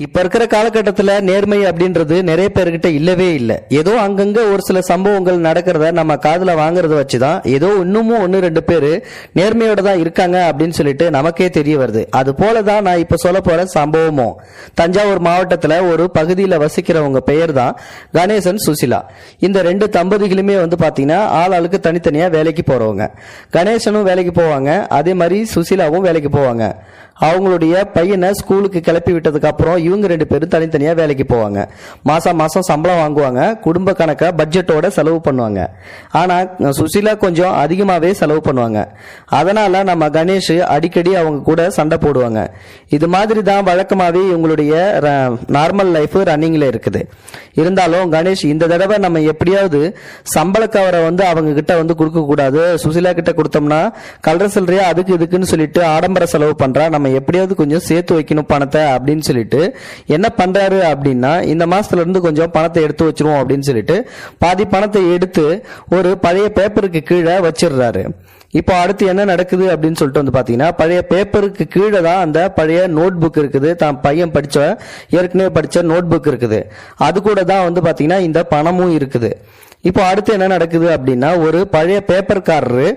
இப்ப இருக்கிற காலகட்டத்துல நேர்மை அப்படின்றது நிறைய பேர்கிட்ட இல்லவே இல்லை. ஏதோ அங்கங்க ஒரு சில சம்பவங்கள் நடக்கிறத நம்ம காதுல வாங்குறத வச்சுதான் ஏதோ இன்னமும் ஒன்னு ரெண்டு பேரு நேர்மையோட தான் இருக்காங்க அப்படின்னு சொல்லிட்டு நமக்கே தெரிய வருது. அது போலதான் நான் இப்ப சொல்ல போற சம்பவமும் தஞ்சாவூர் மாவட்டத்துல ஒரு பகுதியில வசிக்கிறவங்க பெயர் தான் கணேசன் சுசிலா. இந்த ரெண்டு தம்பதிகளுமே வந்து பாத்தீங்கன்னா ஆள் ஆளுக்கு தனித்தனியா வேலைக்கு போறவங்க. கணேசனும் வேலைக்கு போவாங்க அதே மாதிரி சுசிலாவும் வேலைக்கு போவாங்க. அவங்களுடைய பையனை ஸ்கூலுக்கு கிளப்பி விட்டதுக்கப்புறம் இவங்க ரெண்டு பேரும் தனித்தனியாக வேலைக்கு போவாங்க. மாதம் மாதம் சம்பளம் வாங்குவாங்க. குடும்ப கணக்கை பட்ஜெட்டோட செலவு பண்ணுவாங்க. ஆனால் சுசிலா கொஞ்சம் அதிகமாகவே செலவு பண்ணுவாங்க. அதனால் நம்ம கணேஷ் அடிக்கடி அவங்க கூட சண்டை போடுவாங்க. இது மாதிரி தான் வழக்கமாகவே இவங்களுடைய நார்மல் லைஃப் ரன்னிங்கில் இருக்குது. இருந்தாலும் கணேஷ் இந்த தடவை நம்ம எப்படியாவது சம்பள கவரை வந்து அவங்க கிட்ட வந்து கொடுக்கக்கூடாது. சுசிலா கிட்ட கொடுத்தோம்னா கலர் சில்லறையா அதுக்கு இதுக்குன்னு சொல்லிட்டு ஆடம்பர செலவு பண்ணுறா நம்ம நம்ம எப்படியாவது கொஞ்சம் சேர்த்து வைக்கணும் பணத்தை அப்படின்னு சொல்லிட்டு என்ன பண்றாரு அப்படின்னா இந்த மாசத்துல இருந்து கொஞ்சம் பணத்தை எடுத்து வச்சிருவோம் அப்படின்னு சொல்லிட்டு பாதி பணத்தை எடுத்து ஒரு பழைய பேப்பருக்கு கீழே வச்சிடுறாரு. இப்போ அடுத்து என்ன நடக்குது அப்படின்னு சொல்லிட்டு வந்து பார்த்தீங்கன்னா பழைய பேப்பருக்கு கீழே தான் அந்த பழைய நோட் புக் இருக்குது. தான் பையன் படித்த ஏற்கனவே படித்த நோட் புக் இருக்குது. அது கூட தான் வந்து பார்த்தீங்கன்னா இந்த பணமும் இருக்குது. இப்போ அடுத்து என்ன நடக்குது அப்படின்னா ஒரு பழைய பேப்பர்காரரு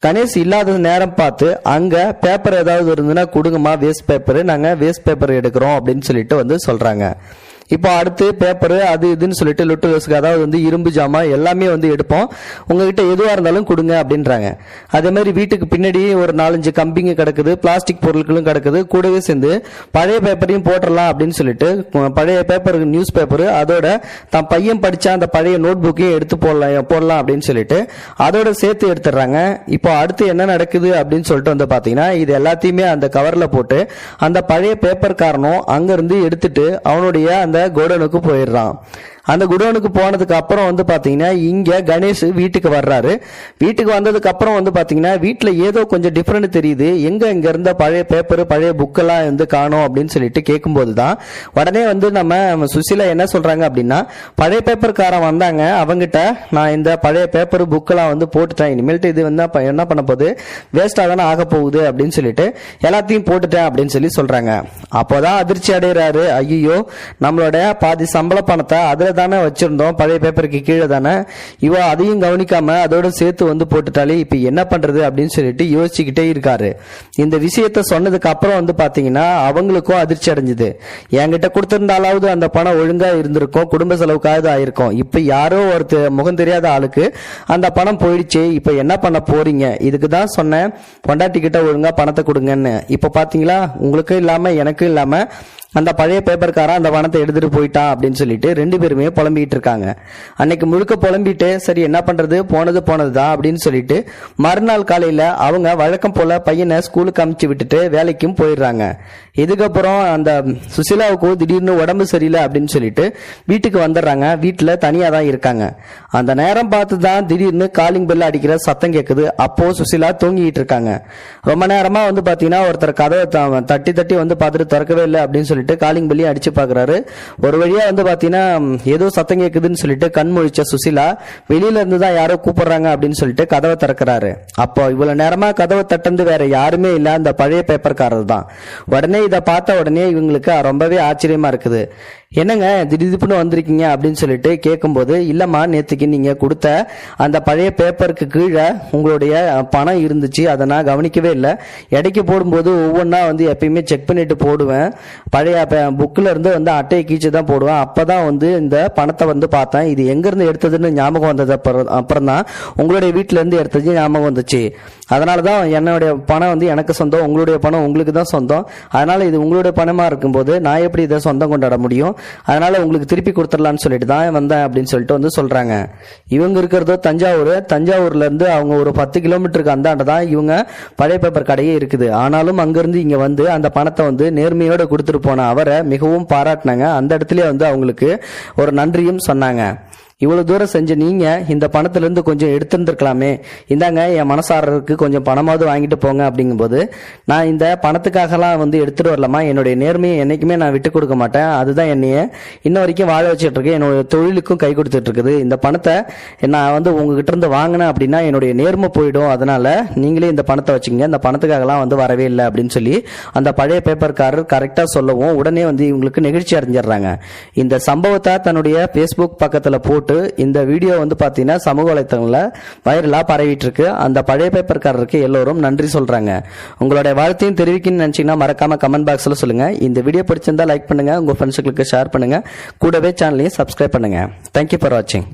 கணேஷ் இல்லாத நேரம் பார்த்து அங்கே பேப்பர் ஏதாவது இருந்ததுன்னா கொடுங்கம்மா வேஸ்ட் பேப்பர் நாங்கள் வேஸ்ட் பேப்பர் எடுக்கிறோம் அப்படின்னு சொல்லிட்டு வந்து சொல்கிறாங்க இப்போ அடுத்து பேப்பரு அது இதுன்னு சொல்லிட்டு லுட்டு லொசுக்கு அதாவது வந்து இரும்பு ஜாமான் எல்லாமே வந்து எடுப்போம். உங்ககிட்ட எதுவாக இருந்தாலும் கொடுங்க அப்படின்றாங்க. அதே மாதிரி வீட்டுக்கு பின்னாடி ஒரு நாலஞ்சு கம்பிங்க கிடக்குது பிளாஸ்டிக் பொருட்களும் கிடக்குது கூடவே சேர்ந்து பழைய பேப்பரையும் போட்டுடலாம் அப்படின்னு சொல்லிட்டு பழைய பேப்பர் நியூஸ் பேப்பர் அதோட தான் பையன் படித்தா அந்த பழைய நோட் புக்கையும் எடுத்து போடலாம் போடலாம் அப்படின்னு சொல்லிட்டு அதோட சேர்த்து எடுத்துடுறாங்க. இப்போ அடுத்து என்ன நடக்குது அப்படின்னு சொல்லிட்டு வந்து பார்த்தீங்கன்னா இது எல்லாத்தையுமே அந்த கவரில் போட்டு அந்த பழைய பேப்பர் காரணம் அங்கேருந்து எடுத்துட்டு அவனுடைய அந்த கோடனுக்கு போயிடுறான். அந்த குடோனுக்கு போனதுக்கு அப்புறம் வந்து பார்த்தீங்கன்னா இங்கே கணேஷ் வீட்டுக்கு வர்றாரு. வீட்டுக்கு வந்ததுக்கு அப்புறம் வந்து பார்த்தீங்கன்னா வீட்டில் ஏதோ கொஞ்சம் டிஃப்ரெண்ட் தெரியுது. எங்கே இங்கே இருந்த பழைய பேப்பர் பழைய புக்கெல்லாம் வந்து காணோம் அப்படின்னு சொல்லிட்டு கேட்கும்போது தான் உடனே வந்து நம்ம சுசிலா என்ன சொல்கிறாங்க அப்படின்னா பழைய பேப்பர்காரன் வந்தாங்க. அவங்ககிட்ட நான் இந்த பழைய பேப்பர் புக்கெல்லாம் வந்து போட்டுட்டேன். இனிமேல்ட்டு இது வந்து என்ன பண்ண போகுது? வேஸ்ட்டாக தானே ஆக போகுது அப்படின்னு சொல்லிட்டு எல்லாத்தையும் போட்டுட்டேன் அப்படின்னு சொல்லி சொல்கிறாங்க அப்போதான் அதிர்ச்சி அடைகிறாரு. ஐயோ நம்மளோட பாதி சம்பள பணத்தை அதில் தானே வச்சுருந்தோம் பழைய பேப்பருக்கு கீழே தானே. இவ அதையும் கவனிக்காமல் அதோட சேர்த்து வந்து போட்டுட்டாலே இப்போ என்ன பண்ணுறது அப்படின்னு சொல்லிட்டு யோசிச்சுக்கிட்டே இருக்காரு. இந்த விஷயத்த சொன்னதுக்கு அப்புறம் வந்து பார்த்தீங்கன்னா அவங்களுக்கும் அதிர்ச்சி அடைஞ்சுது. என்கிட்ட கொடுத்துருந்தாலாவது அந்த பணம் ஒழுங்காக இருந்திருக்கும் குடும்ப செலவுக்காவது ஆயிருக்கும். இப்போ யாரோ ஒருத்தர் முகம் தெரியாத ஆளுக்கு அந்த பணம் போயிடுச்சு இப்போ என்ன பண்ண போறீங்க? இதுக்கு தான் சொன்னேன் பொண்டாட்டி கிட்ட ஒழுங்காக பணத்தை கொடுங்கன்னு. இப்போ பார்த்தீங்களா உங்களுக்கும் இல்லாமல் எனக்கும் இல்லாமல் அந்த பழைய பேப்பர்காரன் அந்த பணத்தை எடுத்துட்டு போயிட்டான் அப்படின்னு சொல்லிட்டு ரெண்டு பேருமே புலம்பிட்டு இருக்காங்க. அன்னைக்கு முழுக்க புலம்பிட்டு சரி என்ன பண்றது? போனது போனதுதான் அப்படின்னு சொல்லிட்டு மறுநாள் காலையில அவங்க வழக்கம் போல பையனை ஸ்கூலுக்கு அமுச்சு விட்டுட்டு வேலைக்கும் போயிடுறாங்க. இதுக்கப்புறம் அந்த சுசிலாவுக்கு திடீர்னு உடம்பு சரியில்லை அப்படின்னு சொல்லிட்டு வீட்டுக்கு வந்துடுறாங்க. வீட்டுல தனியா தான் இருக்காங்க. அந்த நேரம் பார்த்து தான் திடீர்னு காலிங் பெல் அடிக்கிற சத்தம் கேட்குது அப்போ சுசிலா தூங்கிட்டு இருக்காங்க. ரொம்ப நேரமா வந்து பாத்தீங்கன்னா ஒருத்தர் கதவை தட்டி தட்டி வந்து பார்த்துட்டு திறக்கவே இல்லை அப்படின்னு சொல்லிட்டு காலிங் பெல்லையும் அடிச்சு பாக்குறாரு. ஒரு வழியா வந்து பாத்தீங்கன்னா ஏதோ சத்தம் கேக்குதுன்னு சொல்லிட்டு கண் முழிச்ச சுசிலா வெளியில இருந்து தான் யாரோ கூப்பிடுறாங்க அப்படின்னு சொல்லிட்டு கதவை திறக்கிறாரு. அப்போ இவ்வளவு நேரமா கதவை தட்டந்து வேற யாருமே இல்ல அந்த பழைய பேப்பர்காரர் தான் உடனே இதை பார்த்த உடனே இவங்களுக்கு ரொம்பவே ஆச்சரியமா இருக்குது. என்னங்க திடீர்னு வந்திருக்கீங்க அப்படின்னு சொல்லிட்டு கேட்கும்போது இல்லைம்மா நேற்றுக்கு நீங்கள் கொடுத்த அந்த பழைய பேப்பருக்கு கீழே உங்களுடைய பணம் இருந்துச்சு. அதை நான் கவனிக்கவே இல்லை. எடைக்கு போடும்போது ஒவ்வொன்றா வந்து எப்பயுமே செக் பண்ணிட்டு போடுவேன். பழைய புக்கில் இருந்து வந்து அட்டையை கீச்சு தான் போடுவேன். அப்போ தான் வந்து இந்த பணத்தை வந்து பார்த்தேன். இது எங்கேருந்து எடுத்ததுன்னு ஞாபகம் வந்தது அப்புறம் அப்புறம் தான் உங்களுடைய வீட்டிலேருந்து எடுத்தது ஞாபகம் வந்துச்சு. அதனால தான் என்னுடைய பணம் வந்து எனக்கு சொந்தம். உங்களுடைய பணம் உங்களுக்கு தான் சொந்தம். அதனால் இது உங்களுடைய பணமாக இருக்கும்போது நான் எப்படி இதை சொந்தம் கொண்டாட முடியும்? அதனால் உங்களுக்கு திருப்பி கொடுத்துடலான்னு சொல்லிட்டு தான் வந்தேன் அப்படின்னு சொல்லிட்டு வந்து சொல்கிறாங்க இவங்க இருக்கிறதோ தஞ்சாவூர். தஞ்சாவூர்லேருந்து அவங்க ஒரு பத்து கிலோமீட்டருக்கு அந்தாண்ட தான் இவங்க பழைய பேப்பர் கடையே இருக்குது. ஆனாலும் அங்கேருந்து இங்கே வந்து அந்த பணத்தை வந்து நேர்மையோடு கொடுத்துட்டு போன அவரை மிகவும் பாராட்டினாங்க. அந்த இடத்துல வந்து அவங்களுக்கு ஒரு நன்றியும் சொன்னாங்க. இவ்வளவு தூரம் செஞ்ச நீங்க இந்த பணத்துல இருந்து கொஞ்சம் எடுத்திருந்திருக்கலாமே. இந்தாங்க என் மனசாரருக்கு கொஞ்சம் பணமாவது வாங்கிட்டு போங்க அப்படிங்கும்போது நான் இந்த பணத்துக்காகலாம் வந்து எடுத்துட்டு வரலாமா என்னுடைய நேர்மையை என்னைக்குமே நான் விட்டு கொடுக்க மாட்டேன். அதுதான் என்னைய இன்ன வரைக்கும் வாழ வச்சுட்டு என்னோட தொழிலுக்கும் கை கொடுத்துட்டு இருக்குது இந்த பணத்தை நான் வந்து உங்ககிட்ட இருந்து வாங்கினேன் அப்படின்னா என்னுடைய நேர்மை போயிடும். அதனால நீங்களே இந்த பணத்தை வச்சுங்க இந்த பணத்துக்காகலாம் வந்து வரவே இல்லை அப்படின்னு சொல்லி அந்த பழைய பேப்பர்காரர் கரெக்டா சொல்லவும் உடனே வந்து இவங்களுக்கு நெகிழ்ச்சி அடைஞ்சிடுறாங்க. இந்த சம்பவத்தை தன்னுடைய ஃபேஸ்புக் பக்கத்துல போட்டு இந்த வீடியோ வந்து பார்த்தீங்கன்னா சமூக வலைத்தளங்களில் வைரலாக பரவிட்டு இருக்கு அந்த பழைய பேப்பர்காரருக்கு எல்லோரும் நன்றி சொல்கிறாங்க உங்களுடைய வாழ்த்தையும் தெரிவிக்கணும்னு நினச்சிங்கன்னா மறக்காம கமெண்ட் பாக்ஸில் சொல்லுங்க. இந்த வீடியோ பிடிச்சிருந்தா லைக் பண்ணுங்க. உங்கள் ஃப்ரெண்ட்ஸுகளுக்கு ஷேர் பண்ணுங்க. கூடவே சேனலையும் சப்ஸ்கிரைப் பண்ணுங்க. தேங்க்யூ ஃபார் வாட்சிங்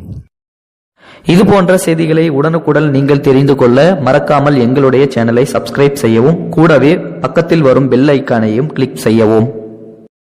இது போன்ற செய்திகளை உடனுக்குடன் நீங்கள் தெரிந்து கொள்ள மறக்காமல் எங்களுடைய சேனலை சப்ஸ்கிரைப் செய்யவும் கூடவே பக்கத்தில் வரும் பெல் ஐக்கானையும் கிளிக் செய்யவும்.